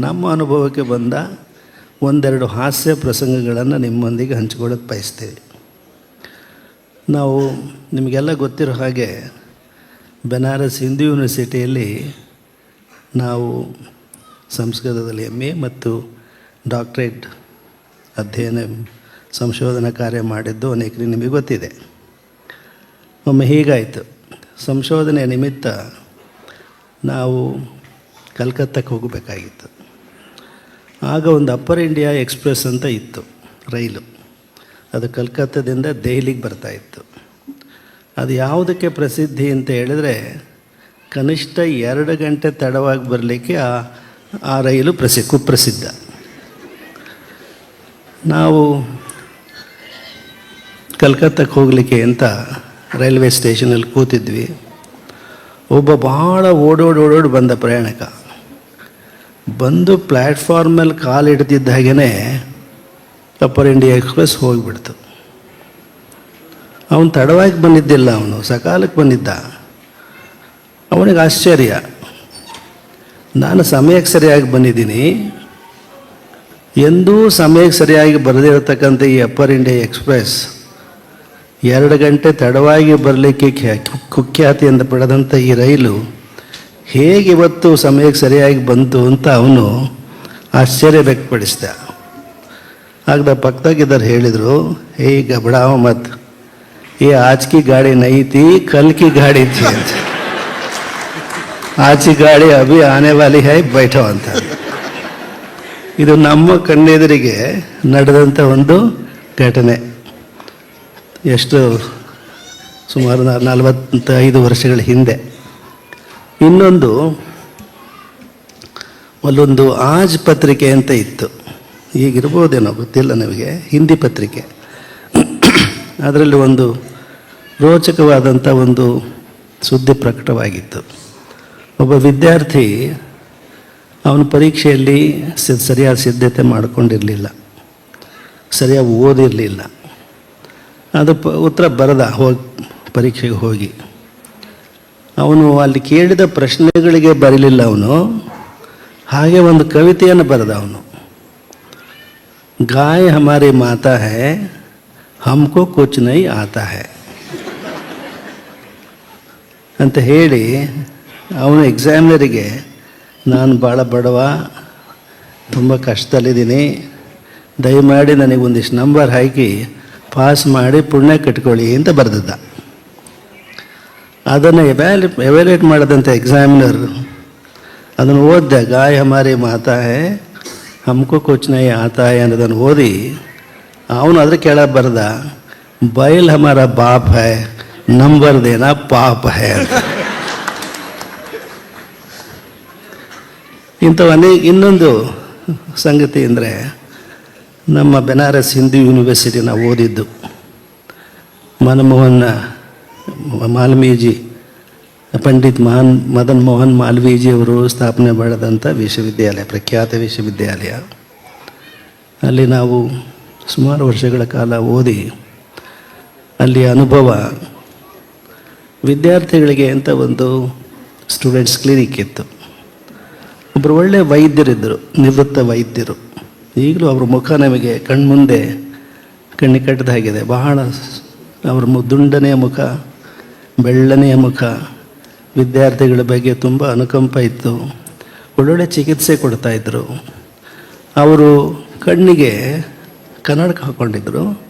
ನಮ್ಮ ಅನುಭವಕ್ಕೆ ಬಂದ ಒಂದೆರಡು ಹಾಸ್ಯ ಪ್ರಸಂಗಗಳನ್ನು ನಿಮ್ಮೊಂದಿಗೆ ಹಂಚಿಕೊಳ್ಳೋಕೆ ಬಯಸ್ತೀವಿ. ನಾವು ನಿಮಗೆಲ್ಲ ಗೊತ್ತಿರೋ ಹಾಗೆ ಬೆನಾರಸ್ ಹಿಂದೂ ಯೂನಿವರ್ಸಿಟಿಯಲ್ಲಿ ನಾವು ಸಂಸ್ಕೃತದಲ್ಲಿ ಎಂ ಎ ಮತ್ತು ಡಾಕ್ಟ್ರೇಟ್ ಅಧ್ಯಯನ ಸಂಶೋಧನಾ ಕಾರ್ಯ ಮಾಡಿದ್ದು ಅನೇಕರಿ ನಿಮಗೆ ಗೊತ್ತಿದೆ. ಒಮ್ಮೆ ಹೀಗಾಯಿತು. ಸಂಶೋಧನೆ ನಿಮಿತ್ತ ನಾವು ಕಲ್ಕತ್ತಕ್ಕೆ ಹೋಗಬೇಕಾಗಿತ್ತು. ಆಗ ಒಂದು ಅಪ್ಪರ್ ಇಂಡಿಯಾ ಎಕ್ಸ್ಪ್ರೆಸ್ ಅಂತ ಇತ್ತು, ರೈಲು. ಅದು ಕಲ್ಕತ್ತಾದಿಂದ ದೆಹಲಿಗೆ ಬರ್ತಾ ಇತ್ತು. ಅದು ಯಾವುದಕ್ಕೆ ಪ್ರಸಿದ್ಧಿ ಅಂತ ಹೇಳಿದ್ರೆ, ಕನಿಷ್ಠ ಎರಡು ಗಂಟೆ ತಡವಾಗಿ ಬರಲಿಕ್ಕೆ ಆ ಆ ರೈಲು ಪ್ರಸಿ, ಕುಪ್ರಸಿದ್ಧ. ನಾವು ಕಲ್ಕತ್ತಾಕ್ಕೆ ಹೋಗಲಿಕ್ಕೆ ಅಂತ ರೈಲ್ವೆ ಸ್ಟೇಷನಲ್ಲಿ ಕೂತಿದ್ವಿ. ಒಬ್ಬ ಭಾಳ ಓಡೋಡಿ ಬಂದ ಪ್ರಯಾಣಿಕ. ಬಂದು ಪ್ಲ್ಯಾಟ್ಫಾರ್ಮಲ್ಲಿ ಕಾಲು ಇಡ್ತಿದ್ದ ಹಾಗೇ ಅಪ್ಪರ್ ಇಂಡಿಯಾ ಎಕ್ಸ್ಪ್ರೆಸ್ ಹೋಗಿಬಿಡ್ತು. ಅವನು ತಡವಾಗಿ ಬಂದಿದ್ದಿಲ್ಲ ಅವನು, ಸಕಾಲಕ್ಕೆ ಬಂದಿದ್ದ. ಅವನಿಗೆ ಆಶ್ಚರ್ಯ. ನಾನು ಸಮಯಕ್ಕೆ ಸರಿಯಾಗಿ ಬಂದಿದ್ದೀನಿ. ಎಂದೂ ಸಮಯಕ್ಕೆ ಸರಿಯಾಗಿ ಬರದಿರತಕ್ಕಂಥ ಈ ಅಪ್ಪರ್ ಇಂಡಿಯಾ ಎಕ್ಸ್ಪ್ರೆಸ್ ಎರಡು ಗಂಟೆ ತಡವಾಗಿ ಬರಲಿಕ್ಕೆ ಖ್ಯಾ- ಕುಖ್ಯಾತಿಯಿಂದ ಪಡೆದಂಥ ಈ ರೈಲು ಹೇಗೆ ಇವತ್ತು ಸಮಯಕ್ಕೆ ಸರಿಯಾಗಿ ಬಂತು ಅಂತ ಅವನು ಆಶ್ಚರ್ಯ ವ್ಯಕ್ತಪಡಿಸಿದ. ಆಗದ ಪಕ್ಕದಾಗಿದ್ದಾರೆ ಹೇಳಿದರು ಹೇ ಗಬಡಾವ ಮತ್ತು ಏ ಆಚಕಿ ಗಾಡಿ ನೈತಿ, ಕಲ್ಕಿ ಗಾಡಿ ಐತಿ ಅಂತ. ಆಚಿ ಗಾಡಿ ಅಭಿ ಆನೆ ವಾಲಿ ಹೈ, ಬೈಠೋ ಅಂತ. ಇದು ನಮ್ಮ ಕಣ್ಣೆದುರಿಗೆ ನಡೆದಂಥ ಒಂದು ಘಟನೆ. ಎಷ್ಟು ಸುಮಾರು ನಲವತ್ತೈದು ವರ್ಷಗಳ ಹಿಂದೆ. ಇನ್ನೊಂದು, ಅಲ್ಲೊಂದು ಆಜ್ ಪತ್ರಿಕೆ ಅಂತ ಇತ್ತು. ಈಗಿರ್ಬೋದೇನೋ ಗೊತ್ತಿಲ್ಲ ನಮಗೆ, ಹಿಂದಿ ಪತ್ರಿಕೆ. ಅದರಲ್ಲಿ ಒಂದು ರೋಚಕವಾದಂಥ ಒಂದು ಸುದ್ದಿ ಪ್ರಕಟವಾಗಿತ್ತು. ಒಬ್ಬ ವಿದ್ಯಾರ್ಥಿ ಅವನ ಪರೀಕ್ಷೆಯಲ್ಲಿ ಸರಿಯಾದ ಸಿದ್ಧತೆ ಮಾಡಿಕೊಂಡಿರಲಿಲ್ಲ. ಸರಿಯಾಗಿ ಓದಿರಲಿಲ್ಲ. ಅದು ಉತ್ತರ ಬರದ ಹೋಗಿ, ಪರೀಕ್ಷೆಗೆ ಹೋಗಿ. ಅವನು ಅಲ್ಲಿ ಕೇಳಿದ ಪ್ರಶ್ನೆಗಳಿಗೆ ಬರಲಿಲ್ಲ ಅವನು. ಹಾಗೆ ಒಂದು ಕವಿತೆಯನ್ನು ಬರೆದ ಅವನು. ಗಾಯ ಹಮಾರಿ ಮಾತಾ ಹೇ, ಹಮ್ಕೋ ಕುಚ್ ನೈ ಆತಾ ಹೇ. ಅಂತ ಹೇಳಿ ಅವನು ಎಕ್ಸಾಮಿನರಿಗೆ ನಾನು ಭಾಳ ಬಡವ, ತುಂಬ ಕಷ್ಟದಲ್ಲಿದ್ದೀನಿ. ದಯಮಾಡಿ ನನಗೊಂದಿಷ್ಟು ನಂಬರ್ ಹಾಕಿ ಪಾಸ್ ಮಾಡಿ ಪುಣ್ಯ ಕಟ್ಕೊಳ್ಳಿ ಅಂತ ಬರೆದಿದ್ದ. ಅದನ್ನು ಎವ್ಯಾಲಿ ಎವ್ಯಾಲ್ಯೂಯೇಟ್ ಮಾಡಿದಂಥ ಎಕ್ಸಾಮಿನರ್ ಅದನ್ನು ಓದಿದೆ, ಗಾಯ ಹಮಾರಿ ಮಾತಾ ಹೇ, ಹಮ್ಕೋ ಕುಚ್ ನೈ ಆತಾ ಹೇ ಅನ್ನೋದನ್ನು ಓದಿ, ಅವನು ಅದ್ರ ಕೆಳಗೆ ಬರೆದ, ಬೈಲ್ ಹಮಾರ ಬಾಪ್ ಹೈ, ನಂಬರ್ ದೇನಾ ಪಾಪ ಹೈ ಇಂಥವು ಅನೇಕ, ಇನ್ನೊಂದು ಸಂಗತಿ ಅಂದರೆ, ನಮ್ಮ ಬೆನಾರಸ್ ಹಿಂದೂ ಯೂನಿವರ್ಸಿಟಿ ನಾವು ಓದಿದ್ದು ಮನಮೋಹನ್ ಮಾಲ್ಮೀಜಿ, ಪಂಡಿತ್ ಮಹಾನ್ ಮದನ್ ಮೋಹನ್ ಮಾಲ್ವೀಜಿ ಅವರು ಸ್ಥಾಪನೆ ಮಾಡಿದಂಥ ವಿಶ್ವವಿದ್ಯಾಲಯ, ಪ್ರಖ್ಯಾತ ವಿಶ್ವವಿದ್ಯಾಲಯ. ಅಲ್ಲಿ ನಾವು ಸುಮಾರು ವರ್ಷಗಳ ಕಾಲ ಓದಿ ಅಲ್ಲಿಯ ಅನುಭವ, ವಿದ್ಯಾರ್ಥಿಗಳಿಗೆ ಅಂತ ಒಂದು ಸ್ಟೂಡೆಂಟ್ಸ್ ಕ್ಲಿನಿಕ್ ಇತ್ತು. ಒಬ್ಬರು ಒಳ್ಳೆಯ ವೈದ್ಯರಿದ್ದರು, ನಿವೃತ್ತ ವೈದ್ಯರು. ಈಗಲೂ ಅವ್ರ ಮುಖ ನಮಗೆ ಕಣ್ಮುಂದೆ ಕಣ್ಣಿ ಕಟ್ಟದಾಗಿದೆ. ಬಹಳ ಅವ್ರ ದುಂಡನೆಯ ಮುಖ ಬೆಳ್ಳನೆಯ ಮುಖ. ವಿದ್ಯಾರ್ಥಿಗಳ ಬಗ್ಗೆ ತುಂಬ ಅನುಕಂಪ ಇತ್ತು. ಒಳ್ಳೊಳ್ಳೆ ಚಿಕಿತ್ಸೆ ಕೊಡ್ತಾಯಿದ್ರು ಅವರು ಕಣ್ಣಿಗೆ ಕನ್ನಡಕ ಹಾಕ್ಕೊಂಡಿದ್ರು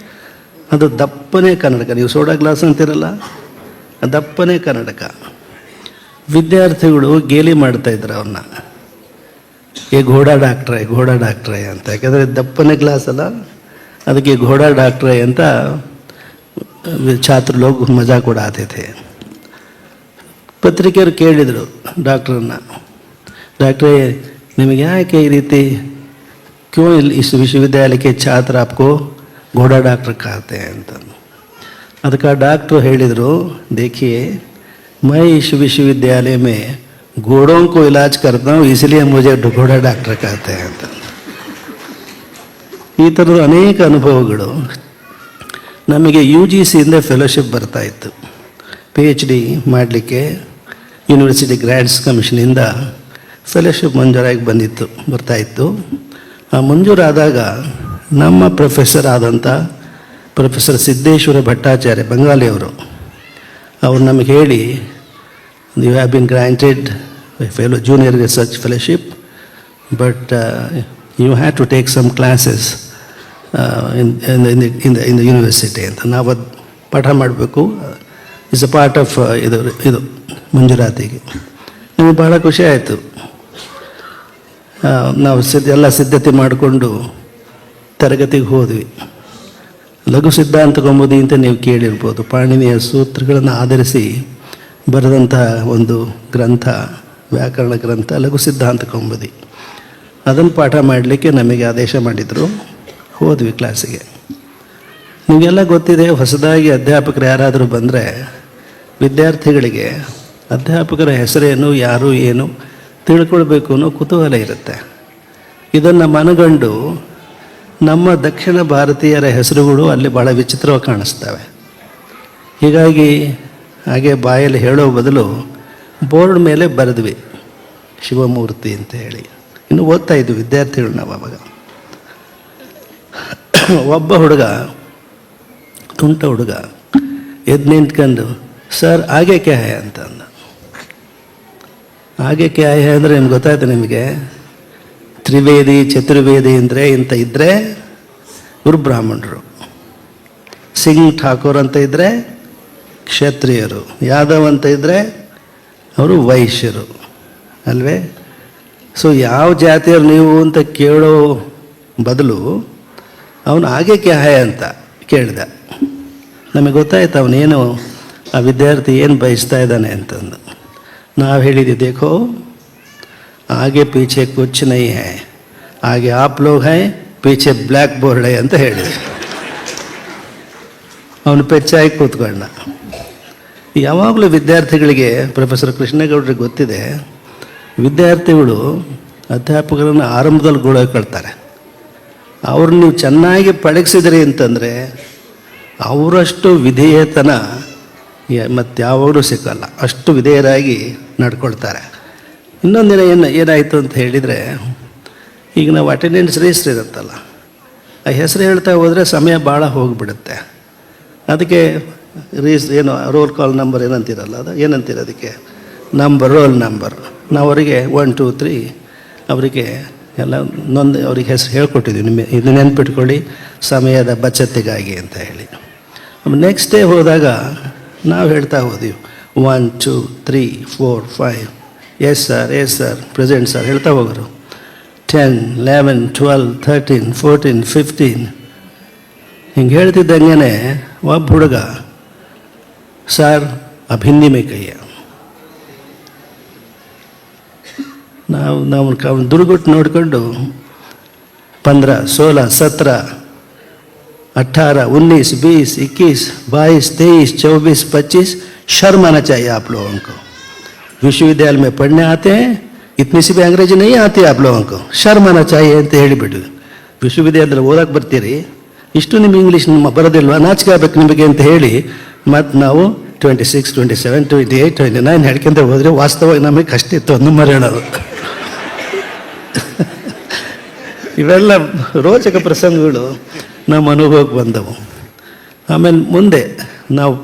ಅದು ದಪ್ಪನೇ ಕನ್ನಡಕ. ನೀವು ಸೋಡಾ ಗ್ಲಾಸ್ ಅಂತಿರಲ್ಲ? ದಪ್ಪನೇ ಕನ್ನಡಕ. ವಿದ್ಯಾರ್ಥಿಗಳು ಗೇಲಿ ಮಾಡ್ತಾಯಿದ್ರು ಅವ್ರನ್ನ. ಏ ಘೋಡಾ ಡಾಕ್ಟ್ರೆ ಘೋಡಾ ಡಾಕ್ಟ್ರೇ ಅಂತ. ಯಾಕಂದರೆ ದಪ್ಪನೇ ಗ್ಲಾಸ್ ಅಲ್ಲ. ಅದಕ್ಕೆ ಘೋಡಾ ಡಾಕ್ಟ್ರೇ ಅಂತ ಛಾತ್ರ ಲೋಗ್ ಮಜಾ ಕೂಡ ಆತೆ थे ಪತ್ರಿಕೆಯವರು ಕೇಳಿದರು ಡಾಕ್ಟ್ರನ್ನ ಡಾಕ್ಟ್ರೇ ನಿಮಗೆ ಯಾಕೆ ಈ ರೀತಿ ಕ್ಯೂ ಇಲ್ಲಿ ಇಸ್ ವಿಶ್ವವಿದ್ಯಾಲಯಕ್ಕೆ ಛಾತ್ರ आपको घोड़ा डॉक्टर कहते हैं ಅಂತ ಅದಕ್ಕೆ ಆ ಡಾಕ್ಟ್ರು ಹೇಳಿದರು देखिए मैं इस विश्वविद्यालय में घोड़ों को इलाज करता हूँ इसलिए मुझे घोड़ा डॉक्टर कहते हैं ಅಂತ ಈ ಥರದ ಅನೇಕ ಅನುಭವಗಳು ನಮಗೆ ಯು ಜಿ ಸಿಯಿಂದ ಫೆಲೋಶಿಪ್ ಬರ್ತಾ ಇತ್ತು. ಪಿ ಎಚ್ ಡಿ ಮಾಡಲಿಕ್ಕೆ ಯೂನಿವರ್ಸಿಟಿ ಗ್ರ್ಯಾಂಡ್ಸ್ ಕಮಿಷನಿಂದ ಫೆಲೋಶಿಪ್ ಮಂಜೂರಾಗಿ ಬಂದಿತ್ತು ಬರ್ತಾಯಿತ್ತು ಆ ಮಂಜೂರಾದಾಗ ನಮ್ಮ ಪ್ರೊಫೆಸರ್ ಆದಂಥ ಪ್ರೊಫೆಸರ್ ಸಿದ್ದೇಶ್ವರ ಭಟ್ಟಾಚಾರ್ಯ ಬಂಗಾಲಿಯವರು, ಅವರು ನಮಗೆ ಹೇಳಿ you have been granted fellow junior research fellowship but you have to take some classes in in in the in ಅಂತ. ನಾವು ಅದು ಪಾಠ ಮಾಡಬೇಕು. ಇಸ್ ಅ ಪಾರ್ಟ್ ಆಫ್ ಇದು ಇದು ಮಂಜೂರಾತಿಗೆ. ನಮಗೆ ಭಾಳ ಖುಷಿ ಆಯಿತು. ನಾವು ಸಿದ್ಧ, ಎಲ್ಲ ಸಿದ್ಧತೆ ಮಾಡಿಕೊಂಡು ತರಗತಿಗೆ ಹೋದ್ವಿ. ಲಘು ಸಿದ್ಧಾಂತ ಕೊಂಬುದಿ ಅಂತ ನೀವು ಕೇಳಿರ್ಬೋದು. ಪಾಣಿನಿಯ ಸೂತ್ರಗಳನ್ನು ಆಧರಿಸಿ ಬರೆದಂತಹ ಒಂದು ಗ್ರಂಥ, ವ್ಯಾಕರಣ ಗ್ರಂಥ, ಲಘು ಸಿದ್ಧಾಂತ ಕೊಂಬುದಿ ಅದನ್ನು ಪಾಠ ಮಾಡಲಿಕ್ಕೆ ನಮಗೆ ಆದೇಶ ಮಾಡಿದರು. ಹೋದ್ವಿ ಕ್ಲಾಸಿಗೆ ನಿಮಗೆಲ್ಲ ಗೊತ್ತಿದೆ, ಹೊಸದಾಗಿ ಅಧ್ಯಾಪಕರು ಯಾರಾದರೂ ಬಂದರೆ ವಿದ್ಯಾರ್ಥಿಗಳಿಗೆ ಅಧ್ಯಾಪಕರ ಹೆಸರೇನು, ಯಾರು, ಏನು ತಿಳ್ಕೊಳ್ಬೇಕು ಅನ್ನೋ ಕುತೂಹಲ ಇರುತ್ತೆ. ಇದನ್ನು ಮನಗಂಡು ನಮ್ಮ ದಕ್ಷಿಣ ಭಾರತೀಯರ ಹೆಸರುಗಳು ಅಲ್ಲಿ ಭಾಳ ವಿಚಿತ್ರವಾಗಿ ಕಾಣಿಸ್ತವೆ. ಹೀಗಾಗಿ ಹಾಗೆ ಬಾಯಲ್ಲಿ ಹೇಳೋ ಬದಲು ಬೋರ್ಡ್ ಮೇಲೆ ಬರೆದ್ವಿ, ಶಿವಮೂರ್ತಿ ಅಂತ ಹೇಳಿ. ಇನ್ನು ಓದ್ತಾ ಇದ್ವಿ ವಿದ್ಯಾರ್ಥಿಗಳು ನಾವು ಅವಾಗ ಒಬ್ಬ ಹುಡುಗ, ತುಂಟ ಹುಡುಗ ಎದ್ದು ನಿಂತ್ಕೊಂಡು, ಸರ್, ಹಾಗೆ ಕ್ಯಾ ಹೇ ಅಂತ ಅಂದ. ಆಗೆ ಕ್ಯಾ ಹೇ ಅಂದರೆ ನಿಮ್ಗೆ ಗೊತ್ತಾಯ್ತು ನಿಮಗೆ? ತ್ರಿವೇದಿ, ಚತುರ್ವೇದಿ ಅಂದರೆ ಇಂಥ ಇದ್ದರೆ ಗುರುಬ್ರಾಹ್ಮಣರು. ಸಿಂಗ್ ಠಾಕೂರ್ ಅಂತ ಇದ್ದರೆ ಕ್ಷತ್ರಿಯರು. ಯಾದವ್ ಅಂತ ಇದ್ದರೆ ಅವರು ವೈಶ್ಯರು. ಅಲ್ವೇ? ಸೊ ಯಾವ ಜಾತಿಯರು ನೀವು ಅಂತ ಕೇಳೋ ಬದಲು ಅವನು ಹಾಗೆ ಕ್ಯಾಹೆ ಅಂತ ಕೇಳಿದ. ನಮಗೆ ಗೊತ್ತಾಯ್ತು ಅವನೇನು ಆ ವಿದ್ಯಾರ್ಥಿ ಏನು ಬಯಸ್ತಾ ಇದ್ದಾನೆ ಅಂತಂದು. ನಾವು ಹೇಳಿದ್ವಿ, ದೇಖೋ, ಹಾಗೆ ಪೀಚೆ ಕುಚ್ ನೈ ಹೈ, ಹಾಗೆ ಆಪ್ ಲೋಗ್ ಹೈ, ಪೀಚೆ ಬ್ಲ್ಯಾಕ್ ಬೋರ್ಡ್ ಹೈ ಅಂತ ಹೇಳಿದೆ ಅವನು ಪೆಚ್ಚಾಗಿ ಕೂತ್ಕೊಂಡ. ಯಾವಾಗಲೂ ವಿದ್ಯಾರ್ಥಿಗಳಿಗೆ, ಪ್ರೊಫೆಸರ್ ಕೃಷ್ಣೇಗೌಡರಿಗೆ ಗೊತ್ತಿದೆ, ವಿದ್ಯಾರ್ಥಿಗಳು ಅಧ್ಯಾಪಕರನ್ನು ಆರಂಭದಲ್ಲಿ ಗೋಳಕೊಳ್ತಾರೆ ಅವ್ರನ್ನ ನೀವು ಚೆನ್ನಾಗಿ ಪಳಗಿಸಿದ್ರಿ ಅಂತಂದರೆ ಅವರಷ್ಟು ವಿಧೇಯತನ ಮತ್ತು ಯಾವಾಗಲೂ ಸಿಕ್ಕಲ್ಲ. ಅಷ್ಟು ವಿಧೇಯರಾಗಿ ನಡ್ಕೊಳ್ತಾರೆ. ಇನ್ನೊಂದಿನ ಏನು ಏನಾಯಿತು ಅಂತ ಹೇಳಿದರೆ, ಈಗ ನಾವು ಅಟೆಂಡೆನ್ಸ್ ರಿಜಿಸ್ಟರ್ ಇರುತ್ತಲ್ಲ, ಆ ಹೆಸರು ಹೇಳ್ತಾ ಹೋದರೆ ಸಮಯ ಭಾಳ ಹೋಗಿಬಿಡುತ್ತೆ. ಅದಕ್ಕೆ ರೀಸ್ ಏನು ರೋಲ್ ಕಾಲ್ ನಂಬರ್ ಏನಂತಿರಲ್ಲ ಅದು? ಏನಂತೀರ ಅದಕ್ಕೆ? ನಂಬರ್ ರೋಲ್ ನಂಬರ್ ನಾವು ಅವರಿಗೆ ಒನ್ ಟೂ ತ್ರೀ ಅವರಿಗೆ ಎಲ್ಲ ನೊಂದು ಅವ್ರಿಗೆ ಹೆಸರು ಹೇಳ್ಕೊಟ್ಟಿದ್ವಿ ನಿಮಗೆ ಇದು ನೆನ್ಪಿಟ್ಕೊಳ್ಳಿ, ಸಮಯದ ಬಚತಿಗಾಗಿ ಅಂತ ಹೇಳಿ. ನೆಕ್ಸ್ಟ್ ಡೇ ಹೋದಾಗ ನಾವು ಹೇಳ್ತಾ ಹೋದ್ವಿ one two three four five yes sir yes sir present sir ಹೇಳ್ತಾ ಹೋಗೋರು. Ten eleven twelve thirteen fourteen fifteen ಹಿಂಗೆ ಹೇಳ್ತಿದ್ದಂಗೆ ಒಬ್ಬ ಹುಡುಗ ಸರ್ ಅಭಿನ್ನಿಮೆ ಕೈಯ ನಾವು ನಾವು ದುರ್ಗುಟ್ಟು ನೋಡಿಕೊಂಡು ಪಂದ್ರ, ಸೋಲ, ಸತ್ರ ಅಠಾರ ಉನ್ನೀಸ್, ಬೀಸ್, ಇಕ್ಕೀಸ್, ಬಾಯಿಸ್, ತೇಯಿಸ್, ಚೌಬೀಸ್, ಪಚ್ಚೀಸ್, ಶರ್ಮಾನ चाहिए ಆಪ್ लोगों ಅಂಕು. ವಿಶ್ವವಿದ್ಯಾಲಯ में ಪಡನೆ ಆತೆ ಇತ್ನಿ ಸಿ ಬಿ ಅಂಗ್ರೇಜಿ ನೈ ಆತೆ ಆಪ್ लोगों को ಶರ್ಮಾನ चाहिए ಅಂತ ಹೇಳಿಬಿಟ್ಟು ವಿಶ್ವವಿದ್ಯಾಲಯದಲ್ಲಿ ಓದಕ್ಕೆ ಬರ್ತೀರಿ? ಇಷ್ಟು ನಿಮ್ಗೆ ಇಂಗ್ಲೀಷ್ ನಿಮ್ಮ ಬರೋದಿಲ್ವಾ? ನಾಚಿಕೆ ಆಗ್ಬೇಕು ನಿಮಗೆ ಅಂತ ಹೇಳಿ ಮತ್ತು ನಾವು twenty six twenty seven twenty eight twenty nine ಹೇಳ್ಕೊಂತ ಹೋದರೆ ವಾಸ್ತವವಾಗಿ ನಮಗೆ ಕಷ್ಟ ಇತ್ತು ಅಂದು. ಮರೆಯೋಣ ಇವೆಲ್ಲ ರೋಚಕ ಪ್ರಸಂಗಗಳು ನಮ್ಮ ಅನುಭವಕ್ಕೆ ಬಂದವು. ಆಮೇಲೆ ಮುಂದೆ ನಾವು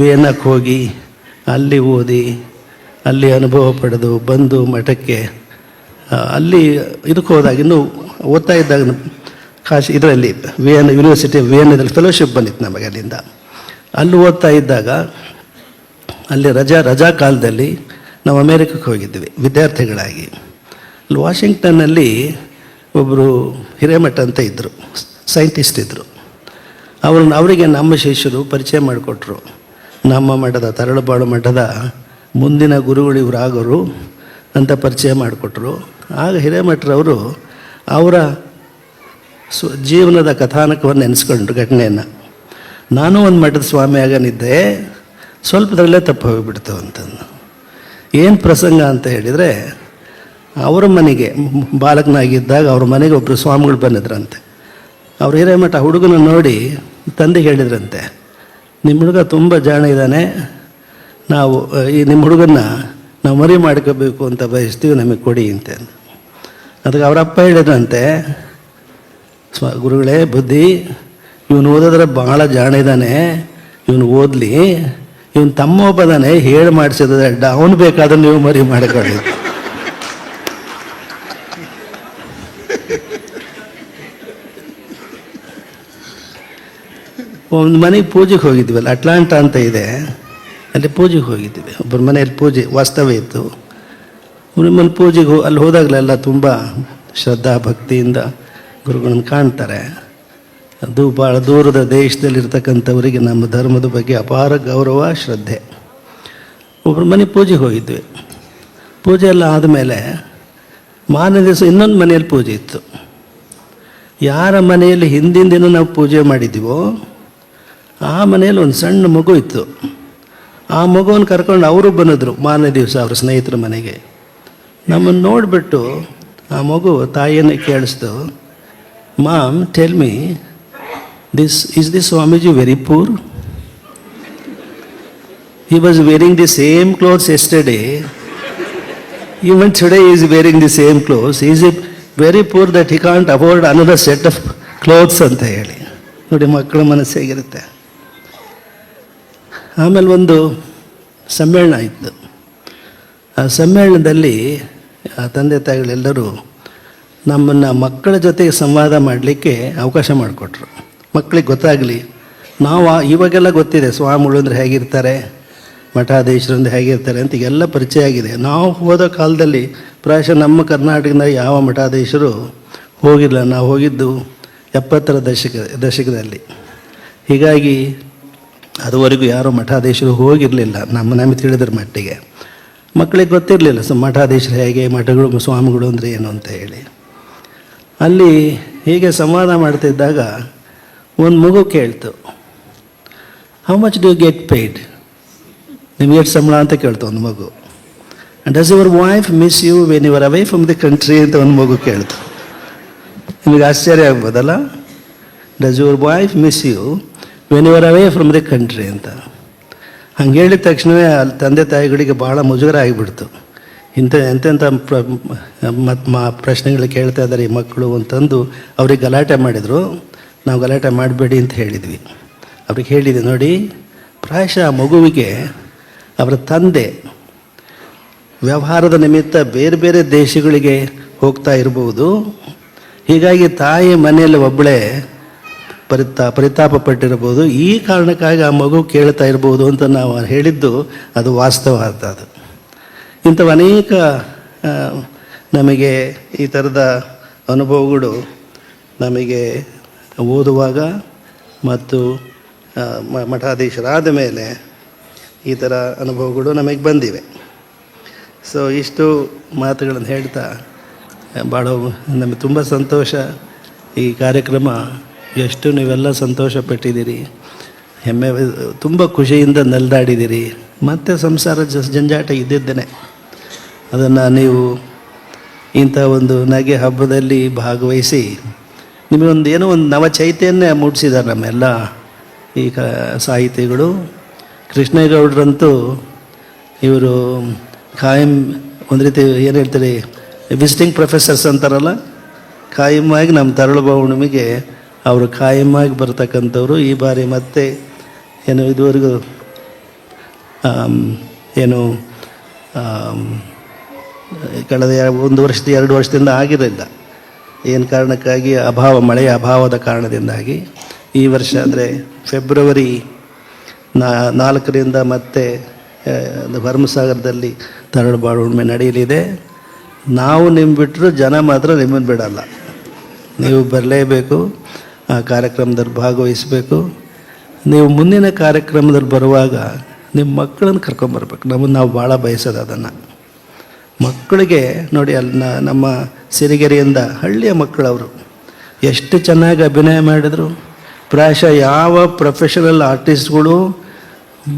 ವೇನಕ್ಕೆ ಹೋಗಿ, ಅಲ್ಲಿ ಓದಿ, ಅಲ್ಲಿ ಅನುಭವ ಪಡೆದು ಬಂದು ಮಠಕ್ಕೆ ಅಲ್ಲಿ ಇದಕ್ಕೆ ಹೋದಾಗ ಇನ್ನೂ ಓದ್ತಾ ಇದ್ದಾಗ ಕಾಶಿ ಇದರಲ್ಲಿ ವಿಯನ್ ಯೂನಿವರ್ಸಿಟಿ ವಿಯನ್ನದಲ್ಲಿ ಫೆಲೋಶಿಪ್ ಬಂದಿತ್ತು ನಮಗೆ ಅಲ್ಲಿಂದ. ಅಲ್ಲಿ ಓದ್ತಾ ಇದ್ದಾಗ ಅಲ್ಲಿ ರಜಾ ರಜಾ ಕಾಲದಲ್ಲಿ ನಾವು ಅಮೇರಿಕಕ್ಕೆ ಹೋಗಿದ್ವಿ, ವಿದ್ಯಾರ್ಥಿಗಳಾಗಿ. ಅಲ್ಲಿ ವಾಷಿಂಗ್ಟನ್ನಲ್ಲಿ ಒಬ್ಬರು ಹಿರೇಮಠ ಅಂತ ಇದ್ದರು ಸೈಂಟಿಸ್ಟ್ ಇದ್ದರು ಅವ್ರನ್ನ ಅವರಿಗೆ ನಮ್ಮ ಶಿಷ್ಯರು ಪರಿಚಯ ಮಾಡಿಕೊಟ್ರು. ನಮ್ಮ ಮಠದ, ತರಳಬಾಳು ಮಠದ ಮುಂದಿನ ಗುರುಗಳು ಇವರಾಗೋರು ಅಂತ ಪರಿಚಯ ಮಾಡಿಕೊಟ್ರು. ಆಗ ಹಿರೇಮಠರವರು ಅವರ ಸ್ವ, ಜೀವನದ ಕಥಾನಕವನ್ನು ನೆನೆಸ್ಕೊಂಡ್ರು ಘಟನೆಯನ್ನು. ನಾನು ಒಂದು ಮಠದ ಸ್ವಾಮಿ ಆಗನಿದ್ದೆ, ಸ್ವಲ್ಪದರಲ್ಲೇ ತಪ್ಪು ಹೋಗಿಬಿಡ್ತು ಅಂತಂದು. ಏನು ಪ್ರಸಂಗ ಅಂತ ಹೇಳಿದರೆ ಅವರ ಮನೆಗೆ ಬಾಲಕನಾಗಿದ್ದಾಗ ಅವ್ರ ಮನೆಗೆ ಒಬ್ಬರು ಸ್ವಾಮಿಗಳು ಬಂದಿದ್ರಂತೆ. ಅವ್ರು ಹಿರೇಮಠ ಹುಡುಗನ ನೋಡಿ ತಂದೆ ಹೇಳಿದ್ರಂತೆ ನಿಮ್ಮ ಹುಡುಗ ತುಂಬ ಜಾಣ ಇದ್ದಾನೆ, ನಾವು, ಈ ನಿಮ್ಮ ಹುಡುಗನ್ನ ನಾವು ಮರಿ ಮಾಡ್ಕೋಬೇಕು ಅಂತ ಬಯಸ್ತೀವಿ, ನಮಗೆ ಕೊಡಿ ಅಂತ. ಅದಕ್ಕೆ ಅವರಪ್ಪ ಹೇಳಿದ್ರಂತೆ, ಸ್ವ, ಗುರುಗಳೇ, ಬುದ್ಧಿ, ಇವನು ಓದಿದ್ರೆ ಭಾಳ ಜಾಣ ಇದ್ದಾನೆ, ಇವನು ಓದಲಿ, ಇವನು ತಮ್ಮ ಒಬ್ಬದಾನೆ, ಹೇಳಿ ಮಾಡಿಸಿದ ಅಡ್ಡ ಅವನು ಬೇಕಾದ್ರೆ ನೀವು ಮರಿ ಮಾಡ್ಕೊಳ್ಳಿ. ಒಂದು ಮನೆಗೆ ಪೂಜೆಗೆ ಹೋಗಿದ್ವಲ್ಲ, ಅಟ್ಲಾಂಟಾ ಅಂತ ಇದೆ. ಅಲ್ಲಿ ಪೂಜೆಗೆ ಹೋಗಿದ್ವಿ. ಒಬ್ಬರ ಮನೆಯಲ್ಲಿ ಪೂಜೆ, ವಾಸ್ತವ್ಯ ಇತ್ತು. ಮನೆ ಪೂಜೆಗೆ ಅಲ್ಲಿ ಹೋದಾಗಲೆಲ್ಲ ತುಂಬ ಶ್ರದ್ಧಾ ಭಕ್ತಿಯಿಂದ ಗುರುಗಳನ್ನು ಕಾಣ್ತಾರೆ. ಅದು ಭಾಳ ದೂರದ ದೇಶದಲ್ಲಿರ್ತಕ್ಕಂಥವರಿಗೆ ನಮ್ಮ ಧರ್ಮದ ಬಗ್ಗೆ ಅಪಾರ ಗೌರವ, ಶ್ರದ್ಧೆ. ಒಬ್ಬರು ಮನೆ ಪೂಜೆಗೆ ಹೋಗಿದ್ವಿ. ಪೂಜೆ ಎಲ್ಲ ಆದಮೇಲೆ ಮಾನ ದಿವಸ ಇನ್ನೊಂದು ಮನೆಯಲ್ಲಿ ಪೂಜೆ ಇತ್ತು. ಯಾರ ಮನೆಯಲ್ಲಿ ಹಿಂದಿನ ದಿನ ನಾವು ಪೂಜೆ ಮಾಡಿದ್ದೀವೋ ಆ ಮನೆಯಲ್ಲಿ ಒಂದು ಸಣ್ಣ ಮಗು ಇತ್ತು. ಆ ಮಗುವನ್ನು ಕರ್ಕೊಂಡು ಅವರು ಬಂದಿದ್ರು ಮಾರನೇ ದಿವಸ ಅವ್ರ ಸ್ನೇಹಿತರ ಮನೆಗೆ. ನಮ್ಮನ್ನು ನೋಡಿಬಿಟ್ಟು ಆ ಮಗು ತಾಯಿಯನ್ನು ಕೇಳಿಸ್ತು, mom tell me this is this Swamiji very poor he was wearing the same clothes yesterday. Even today is is wearing the same clothes. He very very poor that he can't afford another set of clothes, ಅಂತ ಹೇಳಿ. ನೋಡಿ ಮಕ್ಕಳ ಮನಸ್ಸು ಹೇಗಿರುತ್ತೆ. ಆಮೇಲೆ ಒಂದು ಸಮ್ಮೇಳನ ಇತ್ತು. ಆ ಸಮ್ಮೇಳನದಲ್ಲಿ ಆ ತಂದೆ ತಾಯಿಗಳೆಲ್ಲರೂ ನಮ್ಮನ್ನು ಮಕ್ಕಳ ಜೊತೆಗೆ ಸಂವಾದ ಮಾಡಲಿಕ್ಕೆ ಅವಕಾಶ ಮಾಡಿಕೊಟ್ರು. ಮಕ್ಕಳಿಗೆ ಗೊತ್ತಾಗಲಿ, ನಾವು ಇವಾಗೆಲ್ಲ ಗೊತ್ತಿದೆ, ಸ್ವಾಮಿಗಳು ಅಂದರೆ ಹೇಗಿರ್ತಾರೆ ಮಠಾಧೀಶರು ಅಂದರೆ ಹೇಗಿರ್ತಾರೆ ಅಂತ ಈಗೆಲ್ಲ ಪರಿಚಯ ಆಗಿದೆ. ನಾವು ಹೋದ ಕಾಲದಲ್ಲಿ ಪ್ರಾಯಶಃ ನಮ್ಮ ಕರ್ನಾಟಕದ ಯಾವ ಮಠಾಧೀಶರು ಹೋಗಿಲ್ಲ. ನಾವು ಹೋಗಿದ್ದು ಎಪ್ಪತ್ತರ ದಶಕ, ದಶಕದಲ್ಲಿ. ಹೀಗಾಗಿ ಅದುವರೆಗೂ ಯಾರೂ ಮಠಾಧೀಶರು ಹೋಗಿರಲಿಲ್ಲ. ನಮ್ಮ ನಮಗೆ ತಿಳಿದ್ರ ಮಟ್ಟಿಗೆ. ಮಕ್ಕಳಿಗೆ ಗೊತ್ತಿರಲಿಲ್ಲ, ಸೊ ಮಠಾಧೀಶರು ಹೇಗೆ, ಮಠಗಳು, ಸ್ವಾಮಿಗಳು ಅಂದರೆ ಏನು ಅಂತ ಹೇಳಿ. ಅಲ್ಲಿ ಹೀಗೆ ಸಂವಾದ ಮಾಡ್ತಿದ್ದಾಗ ಒಂದು ಮಗು ಕೇಳ್ತು. How much do get paid ನಿಮ್ಗೆ ಎಷ್ಟು ಸಂಬಳ ಅಂತ ಕೇಳ್ತು ಒಂದು ಮಗು. Does your wife miss you when your away from the country ಅಂತ ಒಂದು ಮಗು ಕೇಳ್ತು. ನಿಮಗೆ ಆಶ್ಚರ್ಯ ಆಗ್ಬೋದಲ್ಲ? Does your wife miss you when your away from the country ಅಂತ. ಹಂಗೆ ಹೇಳಿದ ತಕ್ಷಣವೇ ಅಲ್ಲಿ ತಂದೆ ತಾಯಿಗಳಿಗೆ ಭಾಳ ಮುಜುಗರ ಆಗಿಬಿಡ್ತು ಇಂಥ ಎಂತೆಂಥ ಪ್ರ ಮತ್ತು ಮಾ ಪ್ರಶ್ನೆಗಳು ಕೇಳ್ತಾ ಇದ್ದಾರೆ ಈ ಮಕ್ಕಳು ಅಂತಂದು ಅವ್ರಿಗೆ ಗಲಾಟೆ ಮಾಡಿದರು. ನಾವು ಗಲಾಟೆ ಮಾಡಬೇಡಿ ಅಂತ ಹೇಳಿದ್ವಿ. ಅವ್ರಿಗೆ ಹೇಳಿದೆ, ನೋಡಿ, ಪ್ರಾಯಶಃ ಆ ಮಗುವಿಗೆ ಅವರ ತಂದೆ ವ್ಯವಹಾರದ ನಿಮಿತ್ತ ಬೇರೆ ಬೇರೆ ದೇಶಗಳಿಗೆ ಹೋಗ್ತಾ ಇರಬಹುದು ಹೀಗಾಗಿ ತಾಯಿ ಮನೆಯಲ್ಲಿ ಒಬ್ಬಳೇ ಪರಿತಾ ಪರಿತಾಪ ಪಟ್ಟಿರಬಹುದು ಈ ಕಾರಣಕ್ಕಾಗಿ ಆ ಮಗು ಕೇಳ್ತಾ ಇರ್ಬೋದು ಅಂತ ನಾವು ಹೇಳಿದ್ದು ಅದು ವಾಸ್ತವ ಅಂತ ಅದು. ಇಂಥವು ಅನೇಕ ನಮಗೆ ಈ ಥರದ ಅನುಭವಗಳು ನಮಗೆ ಓದುವಾಗ ಮತ್ತು ಮಠಾಧೀಶರಾದ ಮೇಲೆ ಈ ಥರ ಅನುಭವಗಳು ನಮಗೆ ಬಂದಿವೆ. ಸೊ ಇಷ್ಟು ಮಾತುಗಳನ್ನು ಹೇಳ್ತಾ ಭಾಳ ನಮಗೆ ತುಂಬ ಸಂತೋಷ ಈ ಕಾರ್ಯಕ್ರಮ ಎಷ್ಟು ನೀವೆಲ್ಲ ಸಂತೋಷ ಪಟ್ಟಿದ್ದೀರಿ ಹೆಮ್ಮೆ, ತುಂಬ ಖುಷಿಯಿಂದ ನಲ್ದಾಡಿದ್ದೀರಿ. ಮತ್ತೆ ಸಂಸಾರ ಜ, ಜಂಜಾಟ ಇದ್ದಿದ್ದೇನೆ. ಅದನ್ನು ನೀವು ಇಂಥ ಒಂದು ನಗೆ ಹಬ್ಬದಲ್ಲಿ ಭಾಗವಹಿಸಿ ನಿಮಗೊಂದು ಏನೋ ಒಂದು ನವ ಚೈತನ್ಯ ಮೂಡಿಸಿದ್ದಾರೆ ನಮ್ಮೆಲ್ಲ. ಈ ಕ, ಸಾಹಿತಿಗಳು. ಕೃಷ್ಣೇಗೌಡರಂತೂ ಇವರು ಖಾಯಂ ಒಂದು ರೀತಿ ಏನು ಹೇಳ್ತಾರೆ ವಿಸಿಟಿಂಗ್ ಪ್ರೊಫೆಸರ್ಸ್ ಅಂತಾರಲ್ಲ? ಖಾಯಮಾಗಿ ನಮ್ಮ ತರಳು ಹುಣ್ಣಿಮೆಗೆ ಅವರು ಖಾಯಮಾಗಿ ಬರ್ತಕ್ಕಂಥವ್ರು ಈ ಬಾರಿ ಮತ್ತೆ ಏನು ಇದುವರೆಗೂ ಏನು ಕಳೆದ ಒಂದು ವರ್ಷದ, ಎರಡು ವರ್ಷದಿಂದ ಆಗಿರಲಿಲ್ಲ. ಏನು ಕಾರಣಕ್ಕಾಗಿ? ಅಭಾವ, ಮಳೆಯ ಅಭಾವದ ಕಾರಣದಿಂದಾಗಿ. ಈ ವರ್ಷ ಅಂದರೆ ಫೆಬ್ರವರಿ ನಾ, ನಾಲ್ಕರಿಂದ ಮತ್ತೆ ಭರ್ಮಸಾಗರದಲ್ಲಿ ತರಳುಬಾಳು ಹುಣ್ಣಿಮೆ ನಡೆಯಲಿದೆ. ನಾವು ನಿಮ್ಮ ಬಿಟ್ಟರು ಜನ ಮಾತ್ರ ನಿಮ್ಮನ್ನು ಬಿಡಲ್ಲ. ನೀವು ಬರಲೇಬೇಕು. ಆ ಕಾರ್ಯಕ್ರಮದಲ್ಲಿ ಭಾಗವಹಿಸಬೇಕು. ನೀವು ಮುಂದಿನ ಕಾರ್ಯಕ್ರಮದಲ್ಲಿ ಬರುವಾಗ ನಿಮ್ಮ ಮಕ್ಕಳನ್ನು ಕರ್ಕೊಂಬರ್ಬೇಕು ನಮ್ಮನ್ನು ನಾವು ಭಾಳ ಬಯಸೋದು ಅದನ್ನು. ಮಕ್ಕಳಿಗೆ ನೋಡಿ ಅಲ್ಲಿ ನಮ್ಮ ಸಿರಿಗೆರೆಯಿಂದ ಹಳ್ಳಿಯ ಮಕ್ಕಳವರು ಎಷ್ಟು ಚೆನ್ನಾಗಿ ಅಭಿನಯ ಮಾಡಿದರು. ಪ್ರಾಯಶಃ ಯಾವ ಪ್ರೊಫೆಷನಲ್ ಆರ್ಟಿಸ್ಟ್ಗಳು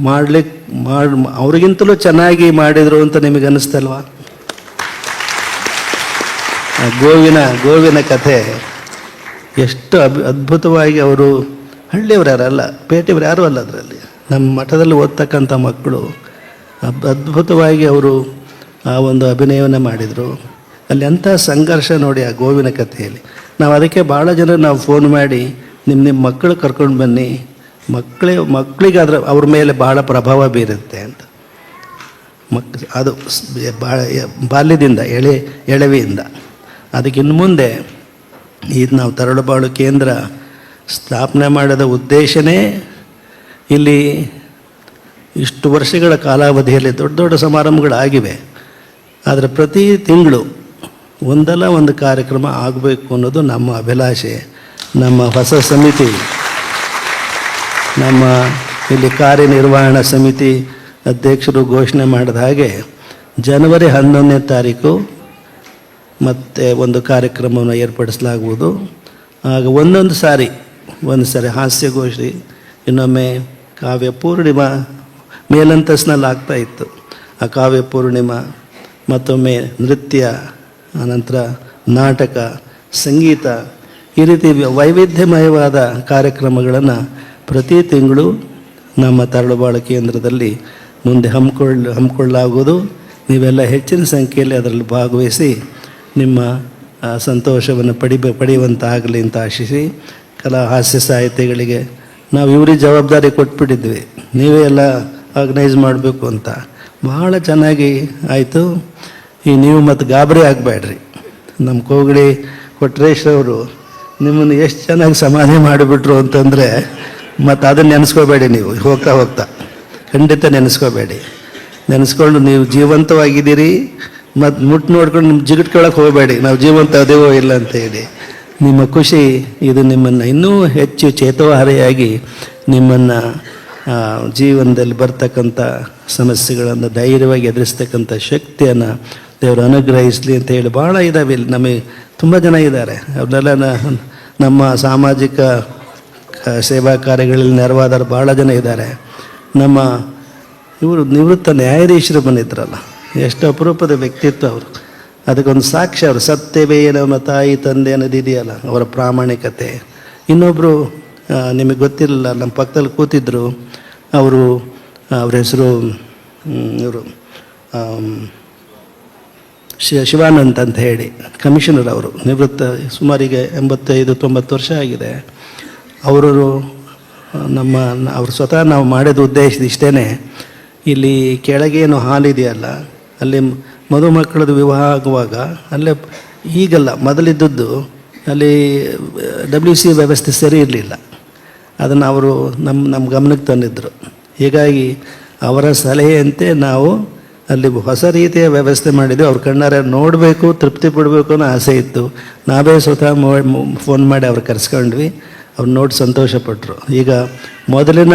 ಮಾಡಲಿಕ್ಕೆ ಮಾಡಿ, ಅವ್ರಿಗಿಂತಲೂ ಚೆನ್ನಾಗಿ ಮಾಡಿದರು ಅಂತ ನಿಮಗೆ ಅನ್ನಿಸ್ತಲ್ವಾ ಗೋವಿನ ಗೋವಿನ ಕಥೆ. ಎಷ್ಟು ಅಭಿ ಅದ್ಭುತವಾಗಿ ಅವರು ಹಳ್ಳಿಯವರು ಯಾರಲ್ಲ ಪೇಟೆಯವರು ಯಾರೂ ಅಲ್ಲ ಅದರಲ್ಲಿ. ನಮ್ಮ ಮಠದಲ್ಲಿ ಓದ್ತಕ್ಕಂಥ ಮಕ್ಕಳು ಅದ್ಭುತವಾಗಿ ಅವರು ಆ ಒಂದು ಅಭಿನಯವನ್ನು ಮಾಡಿದರು. ಅಲ್ಲಿ ಅಂಥ ಸಂಘರ್ಷ ನೋಡಿ ಆ ಗೋವಿನ ಕಥೆಯಲ್ಲಿ. ನಾವು ಅದಕ್ಕೆ ಭಾಳ ಜನ ನಾವು ಫೋನ್ ಮಾಡಿ ನಿಮ್ಮ ನಿಮ್ಮ ಮಕ್ಕಳು ಕರ್ಕೊಂಡು ಬನ್ನಿ, ಮಕ್ಕಳೇ ಮಕ್ಕಳಿಗೆ ಅದರ ಅವ್ರ ಮೇಲೆ ಭಾಳ ಪ್ರಭಾವ ಬೀರುತ್ತೆ ಅಂತ. ಮಕ್, ಅದು ಬಾಳ ಬಾಲ್ಯದಿಂದ, ಎಳೆ, ಎಳವೆಯಿಂದ. ಅದಕ್ಕಿನ್ನು ಮುಂದೆ ಇದು ನಾವು ತರಳುಬಾಳು ಕೇಂದ್ರ ಸ್ಥಾಪನೆ ಮಾಡಿದ ಉದ್ದೇಶನೇ ಇಲ್ಲಿ ಇಷ್ಟು ವರ್ಷಗಳ ಕಾಲಾವಧಿಯಲ್ಲಿ ದೊಡ್ಡ ದೊಡ್ಡ ಸಮಾರಂಭಗಳಾಗಿವೆ. ಆದರೆ ಪ್ರತಿ ತಿಂಗಳು ಒಂದಲ್ಲ ಒಂದು ಕಾರ್ಯಕ್ರಮ ಆಗಬೇಕು ಅನ್ನೋದು ನಮ್ಮ ಅಭಿಲಾಷೆ, ನಮ್ಮ ಹೊಸ ಸಮಿತಿ. ನಮ್ಮ ಇಲ್ಲಿ ಕಾರ್ಯನಿರ್ವಹಣಾ ಸಮಿತಿ ಅಧ್ಯಕ್ಷರು ಘೋಷಣೆ ಮಾಡಿದ ಹಾಗೆ ಜನವರಿ ಹನ್ನೊಂದನೇ ತಾರೀಕು ಮತ್ತೆ ಒಂದು ಕಾರ್ಯಕ್ರಮವನ್ನು ಏರ್ಪಡಿಸಲಾಗುವುದು. ಆಗ ಒಂದೊಂದು ಸಾರಿ ಒಂದು ಸಾರಿ ಹಾಸ್ಯಗೋಷ್ಠಿ ಇನ್ನೊಮ್ಮೆ ಕಾವ್ಯ ಪೂರ್ಣಿಮಾ ಮೇಲಂತಸ್ನಲ್ಲಿ ಆಗ್ತಾ ಇತ್ತು. ಆ ಕಾವ್ಯ ಪೂರ್ಣಿಮಾ, ಮತ್ತೊಮ್ಮೆ ನೃತ್ಯ ಆನಂತರ ನಾಟಕ, ಸಂಗೀತ, ಈ ರೀತಿ ವೈವಿಧ್ಯಮಯವಾದ ಕಾರ್ಯಕ್ರಮಗಳನ್ನು ಪ್ರತಿ ತಿಂಗಳು ನಮ್ಮ ತರಳುಬಾಳು ಕೇಂದ್ರದಲ್ಲಿ ಮುಂದೆ ಹಮ್ಮಿಕೊಳ್ಳ, ಹಮ್ಮಿಕೊಳ್ಳಲಾಗುವುದು. ನೀವೆಲ್ಲ ಹೆಚ್ಚಿನ ಸಂಖ್ಯೆಯಲ್ಲಿ ಅದರಲ್ಲಿ ಭಾಗವಹಿಸಿ ನಿಮ್ಮ ಸಂತೋಷವನ್ನು ಪಡಿಬ, ಪಡೆಯುವಂತಾಗಲಿ ಅಂತ ಆಶಿಸಿ ಕಲಾ ಹಾಸ್ಯ ಸಾಹಿತ್ಯಗಳಿಗೆ ನಾವು ಇವ್ರಿಗೆ ಜವಾಬ್ದಾರಿ ಕೊಟ್ಬಿಟ್ಟಿದ್ವಿ. ನೀವೇ ಎಲ್ಲ ಆರ್ಗನೈಸ್ ಮಾಡಬೇಕು ಅಂತ. ಭಾಳ ಚೆನ್ನಾಗಿ ಆಯಿತು. ಈ ನೀವು ಮತ್ತು ಗಾಬರಿ ಆಗಬೇಡ್ರಿ. ನಮ್ಮ ಕೋಗಳಿ ಕೊಟ್ರೇಶ್ ಅವರು ನಿಮ್ಮನ್ನು ಎಷ್ಟು ಚೆನ್ನಾಗಿ ಸಮಾಧಿ ಮಾಡಿಬಿಟ್ರು ಅಂತಂದರೆ ಮತ್ತು ಅದನ್ನು ನೆನೆಸ್ಕೋಬೇಡಿ ನೀವು ಹೋಗ್ತಾ ಹೋಗ್ತಾ. ಖಂಡಿತ ನೆನೆಸ್ಕೋಬೇಡಿ. ನೆನೆಸ್ಕೊಂಡು ನೀವು ಜೀವಂತವಾಗಿದ್ದೀರಿ. ಮತ್ತು ಮುಟ್ಟು ನೋಡ್ಕೊಂಡು ನಿಮ್ಮ ಜಿಗಿಟ್ಕೊಳಕ್ಕೆ ಹೋಗಬೇಡಿ. ನಾವು ಜೀವಂತ ಅದೇವೋ ಇಲ್ಲ ಅಂತ ಹೇಳಿ. ನಿಮ್ಮ ಖುಷಿ, ಇದು ನಿಮ್ಮನ್ನು ಇನ್ನೂ ಹೆಚ್ಚು ಚೇತೋಹಾರಿಯಾಗಿ ನಿಮ್ಮನ್ನು ಜೀವನದಲ್ಲಿ ಬರ್ತಕ್ಕಂಥ ಸಮಸ್ಯೆಗಳನ್ನು ಧೈರ್ಯವಾಗಿ ಎದುರಿಸ್ತಕ್ಕಂಥ ಶಕ್ತಿಯನ್ನು ದೇವರು ಅನುಗ್ರಹಿಸಲಿ ಅಂತ ಹೇಳಿ ಭಾಳ ಇದ್ದಾವೆ ಇಲ್ಲಿ. ನಮಗೆ ತುಂಬ ಜನ ಇದ್ದಾರೆ. ಅವ್ರನ್ನೆಲ್ಲ ನಮ್ಮ ಸಾಮಾಜಿಕ ಸೇವಾ ಕಾರ್ಯಗಳಲ್ಲಿ ನೆರವಾದವರು ಭಾಳ ಜನ ಇದ್ದಾರೆ. ನಮ್ಮ ಇವರು ನಿವೃತ್ತ ನ್ಯಾಯಾಧೀಶರು ಬಂದಿದ್ರಲ್ಲ. ಎಷ್ಟು ಅಪರೂಪದ ವ್ಯಕ್ತಿತ್ವ ಅವರು. ಅದಕ್ಕೊಂದು ಸಾಕ್ಷ್ಯ ಅವರು, ಸತ್ಯವೇ ನಮ್ಮ ತಾಯಿ, ತಂದೆ ಅನ್ನೋದು ಇದೆಯಲ್ಲ, ಅವರ ಪ್ರಾಮಾಣಿಕತೆ. ಇನ್ನೊಬ್ಬರು ನಿಮಗೆ ಗೊತ್ತಿರಲಿಲ್ಲ, ನಮ್ಮ ಪಕ್ಕದಲ್ಲಿ ಕೂತಿದ್ದರು ಅವರು ಅವ್ರ ಹೆಸರು ಇವರು ಶಿ, ಶಿವಾನಂದ್ ಅಂತ ಹೇಳಿ, ಕಮಿಷನರ್ ಅವರು, ನಿವೃತ್ತ, ಸುಮಾರಿಗೆ ಎಂಬತ್ತೈದು, ತೊಂಬತ್ತು ವರ್ಷ ಆಗಿದೆ. ಅವರು, ನಮ್ಮ, ಅವರು ಸ್ವತಃ ನಾವು ಮಾಡಿದ ಉದ್ದೇಶ ಇಷ್ಟೇ ಇಲ್ಲಿ ಕೆಳಗೇನು ಹಾಲಿದೆಯಲ್ಲ ಅಲ್ಲಿ ಮಧುಮಕ್ಕಳದ್ದು ವಿವಾಹ ಆಗುವಾಗ, ಅಲ್ಲೇ ಈಗಲ್ಲ, ಮೊದಲಿದ್ದದ್ದು ಅಲ್ಲಿ ಡಬ್ಲ್ಯೂ ಸಿ ವ್ಯವಸ್ಥೆ ಸರಿ ಇರಲಿಲ್ಲ. ಅದನ್ನು ಅವರು ನಮ್ಮ ನಮ್ಮ ಗಮನಕ್ಕೆ ತಂದಿದ್ದರು ಹೀಗಾಗಿ ಅವರ ಸಲಹೆಯಂತೆ ನಾವು ಅಲ್ಲಿ ಹೊಸ ರೀತಿಯ ವ್ಯವಸ್ಥೆ ಮಾಡಿದ್ವಿ. ಅವ್ರ ಕಣ್ಣಾರೆ ನೋಡಬೇಕು, ತೃಪ್ತಿ ಪಡಬೇಕು ಅನ್ನೋ ಆಸೆ ಇತ್ತು. ನಾವೇ ಸ್ವತಃ ಫೋನ್ ಮಾಡಿ ಅವ್ರು ಕರೆಸ್ಕೊಂಡ್ವಿ. ಅವ್ರು ನೋಡಿ ಸಂತೋಷಪಟ್ಟರು ಈಗ ಮೊದಲಿನ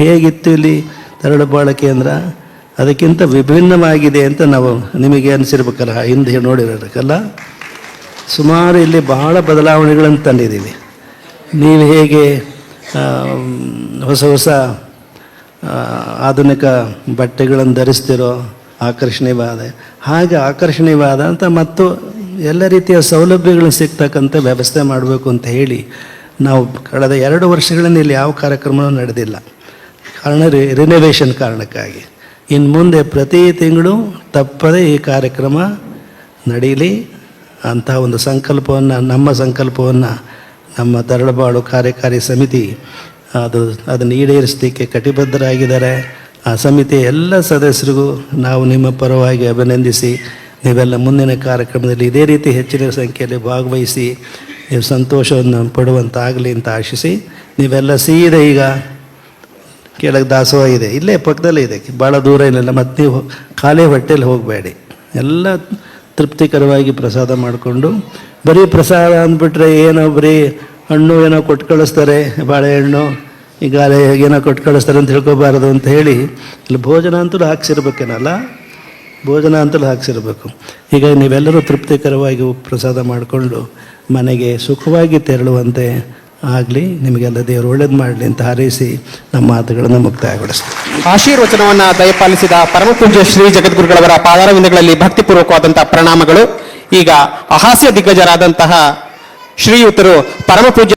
ಹೇಗಿತ್ತು ಇಲ್ಲಿ ತರಳುಬಾಳ ಕೇಂದ್ರ ಅದಕ್ಕಿಂತ ವಿಭಿನ್ನವಾಗಿದೆ ಅಂತ ನಾವು ನಿಮಗೆ ಅನಿಸಿರ್ಬೇಕಲ್ಲ, ಹಿಂದೆ ನೋಡಿರಬೇಕಲ್ಲ ಸುಮಾರು ಇಲ್ಲಿ ಬಹಳ ಬದಲಾವಣೆಗಳನ್ನು ತಂದಿದ್ದೀವಿ. ನೀವು ಹೇಗೆ ಹೊಸ ಹೊಸ ಆಧುನಿಕ ಬಟ್ಟೆಗಳನ್ನು ಧರಿಸ್ತಿರೋ ಆಕರ್ಷಣೀಯವಾದ, ಹಾಗೆ ಆಕರ್ಷಣೀಯವಾದ ಅಂತ ಮತ್ತು ಎಲ್ಲ ರೀತಿಯ ಸೌಲಭ್ಯಗಳು ಸಿಗ್ತಕ್ಕಂಥ ವ್ಯವಸ್ಥೆ ಮಾಡಬೇಕು ಅಂತ ಹೇಳಿ ನಾವು ಕಳೆದ ಎರಡು ವರ್ಷಗಳಿಂದ ಇಲ್ಲಿ ಯಾವ ಕಾರ್ಯಕ್ರಮವೂ ನಡೆದಿಲ್ಲ. ಕಾರಣ ರಿನೋವೇಷನ್ ಕಾರಣಕ್ಕಾಗಿ. ಇನ್ನು ಮುಂದೆ ಪ್ರತಿ ತಿಂಗಳು ತಪ್ಪದೇ ಈ ಕಾರ್ಯಕ್ರಮ ನಡೀಲಿ ಅಂತಹ ಒಂದು ಸಂಕಲ್ಪವನ್ನು, ನಮ್ಮ ಸಂಕಲ್ಪವನ್ನು ನಮ್ಮ ತರಳಬಾಳು ಕಾರ್ಯಕಾರಿ ಸಮಿತಿ ಅದು ಅದನ್ನು ಈಡೇರಿಸಲಿಕ್ಕೆ ಕಟಿಬದ್ಧರಾಗಿದ್ದಾರೆ. ಆ ಸಮಿತಿಯ ಎಲ್ಲ ಸದಸ್ಯರಿಗೂ ನಾವು ನಿಮ್ಮ ಪರವಾಗಿ ಅಭಿನಂದಿಸಿ, ನೀವೆಲ್ಲ ಮುಂದಿನ ಕಾರ್ಯಕ್ರಮದಲ್ಲಿ ಇದೇ ರೀತಿ ಹೆಚ್ಚಿನ ಸಂಖ್ಯೆಯಲ್ಲಿ ಭಾಗವಹಿಸಿ ನೀವು ಸಂತೋಷವನ್ನು ಪಡುವಂತಾಗಲಿ ಅಂತ ಆಶಿಸಿ, ನೀವೆಲ್ಲ ಸೀದಾ ಈಗ ಕೆಳಗೆ ದಾಸೋಹ ಇದೆ. ಇಲ್ಲೇ ಪಕ್ಕದಲ್ಲೇ ಇದೆ. ಭಾಳ ದೂರ ಇಲ್ಲ ಮತ್ತು ನೀವು ಖಾಲಿ ಹೊಟ್ಟೆಲಿ ಹೋಗಬೇಡಿ. ಎಲ್ಲ ತೃಪ್ತಿಕರವಾಗಿ ಪ್ರಸಾದ ಮಾಡಿಕೊಂಡು, ಬರೀ ಪ್ರಸಾದ ಅಂದ್ಬಿಟ್ರೆ ಏನೋ ಬರೀ ಹಣ್ಣು ಏನೋ ಕೊಟ್ಟು ಕಳಿಸ್ತಾರೆ ಬಾಳೆಹಣ್ಣು ಈಗ ಏನೋ ಕೊಟ್ಟು ಕಳಿಸ್ತಾರೆ ಅಂತ ತಿಳ್ಕೊಬಾರದು ಅಂತ ಹೇಳಿ ಇಲ್ಲಿ ಭೋಜನ ಅಂತಲೂ ಹಾಕ್ಸಿರ್ಬೇಕೇನಲ್ಲ? ಭೋಜನ ಅಂತಲೂ ಹಾಕ್ಸಿರ್ಬೇಕು. ಹೀಗಾಗಿ ನೀವೆಲ್ಲರೂ ತೃಪ್ತಿಕರವಾಗಿ ಪ್ರಸಾದ ಮಾಡಿಕೊಂಡು ಮನೆಗೆ ಸುಖವಾಗಿ ತೆರಳುವಂತೆ ಆಗಲಿ ನಿಮಗೆಲ್ಲ ದೇವರು ಒಳ್ಳೇದು ಮಾಡಲಿ ಅಂತ ಹಾರೈಸಿ ನಮ್ಮ ಮಾತುಗಳನ್ನು ಮುಕ್ತಾಯಗೊಳಿಸ್ತೀವಿ. ಆಶೀರ್ವಚನವನ್ನ ದಯಪಾಲಿಸಿದ ಪರಮಪೂಜ್ಯ ಶ್ರೀ ಜಗದ್ಗುರುಗಳವರ ಪಾದಾರವಿಂದಗಳಲ್ಲಿ ಭಕ್ತಿಪೂರ್ವಕವಾದಂತಹ ಪ್ರಣಾಮಗಳು. ಈಗ ಅಹಾಸ್ಯ ದಿಗ್ಗಜರಾದಂತಹ ಶ್ರೀಯುತರು ಪರಮಪೂಜ್ಯ